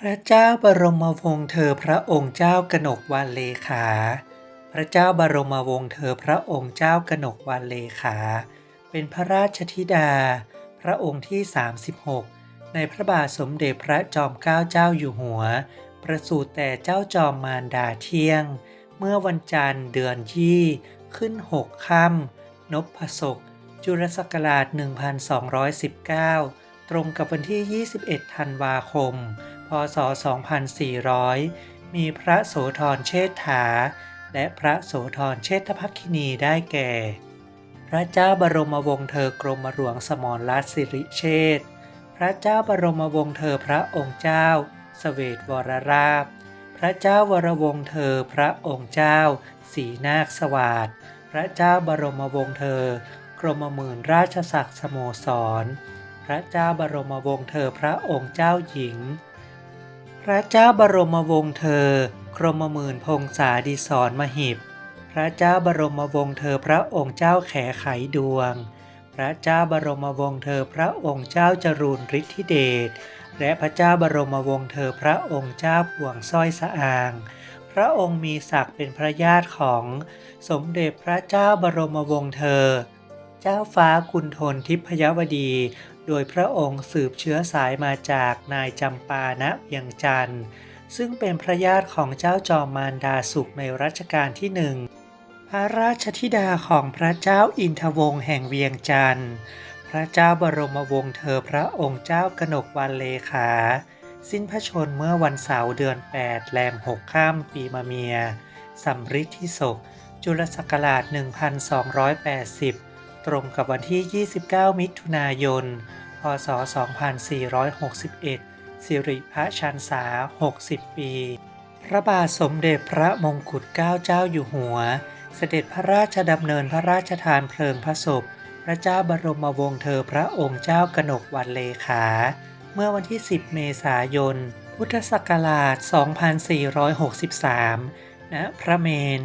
พระเจ้าบรมวงศ์เธอพระองค์เจ้ากนกวันเลขา พระเจ้าบรมวงศ์เธอพระองค์เจ้ากนกวันเลขา เป็นพระราชธิดา พระองค์ที่ 36 ในพระบาทสมเด็จพระจอมเกล้าเจ้าอยู่หัว ประสูติแต่เจ้าจอมมารดาเที่ยง เมื่อวันจันทร์เดือนยี่ ขึ้นหกค่ำนพพศก จุลศักราช 1219 ตรงกับวันที่ 21 ธันวาคม พศ 2400 มีพระโสธรเชษฐา และพระโสธรเชษฐภักคินีได้แก่ พระเจ้าบรมวงศ์เธอกรมหลวงสมรรัตสิริเชษฐพระเจ้าบรมวงศ์เธอพระองค์เจ้าสเสวตวรราชพระเจ้าวรวงศ์เธอพระองค์เจ้าศรีนาคสวัสดพระเจ้าบรมวงศ์เธอกรมหมื่นราชศักดิ์สโมสร พระเจ้าบรมวงศ์เธอพระองค์เจ้าหญิง พระเจ้าบรมวงศ์เธอ กรมหมื่นพงษาดิศรมหิบ พระเจ้าบรมวงศ์เธอพระองค์เจ้าแขไขดวง พระเจ้าบรมวงศ์เธอพระองค์เจ้าจรูนฤทธิเดช และพระเจ้าบรมวงศ์เธอพระองค์เจ้าพวงสร้อยสะอาง พระองค์มีศักดิ์เป็นพระญาติของ สมเด็จพระเจ้าบรมวงศ์เธอ เจ้าฟ้ากุณฑลทิพยวดี โดยพระองค์สืบเชื้อสายมาจากนายจำปาณเวียงจันทร์ ซึ่งเป็นพระญาติของเจ้าจอมมารดาสุขในรัชกาลที่หนึ่งพระราชธิดาของพระเจ้าอินทวงศ์แห่งเวียงจันทร์ พระเจ้าบรมวงศ์เธอพระองค์เจ้ากนกวันเลขา สิ้นพระชนเมื่อวันเสาร์เดือน 8 แรม6ข้ามปีมะเมียสำริดที่ศกจุลศักราช 1280 ตรงกับวันที่ 29 มิถุนายน พศ 2461 สิริพระชันษา 60 ปี พระบาทสมเด็จพระมงกุฎเกล้าเจ้าอยู่หัว เสด็จพระราชดำเนินพระราชทานเพลิงพระศพ พระเจ้าบรมวงศ์เธอพระองค์เจ้ากนกวันเลขา เมื่อวันที่ 10 เมษายน พุทธศักราช 2463 ณ พระเมน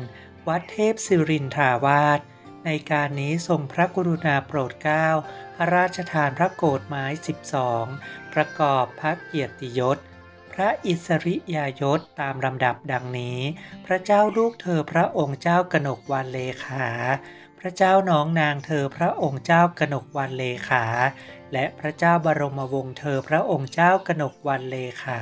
วัดเทพศิรินทราวาส ในการนี้ทรงพระกรุณาโปรดเกล้าพระราชทานพระโกรธไม้12 ประกอบพระเกียรติยศ พระอิสริยยศตามลำดับดังนี้ พระเจ้าลูกเธอพระองค์เจ้ากนกวันเลขา พระเจ้าน้องนางเธอพระองค์เจ้ากนกวันเลขา และพระเจ้าบรมวงศ์เธอพระองค์เจ้ากนกวันเลขา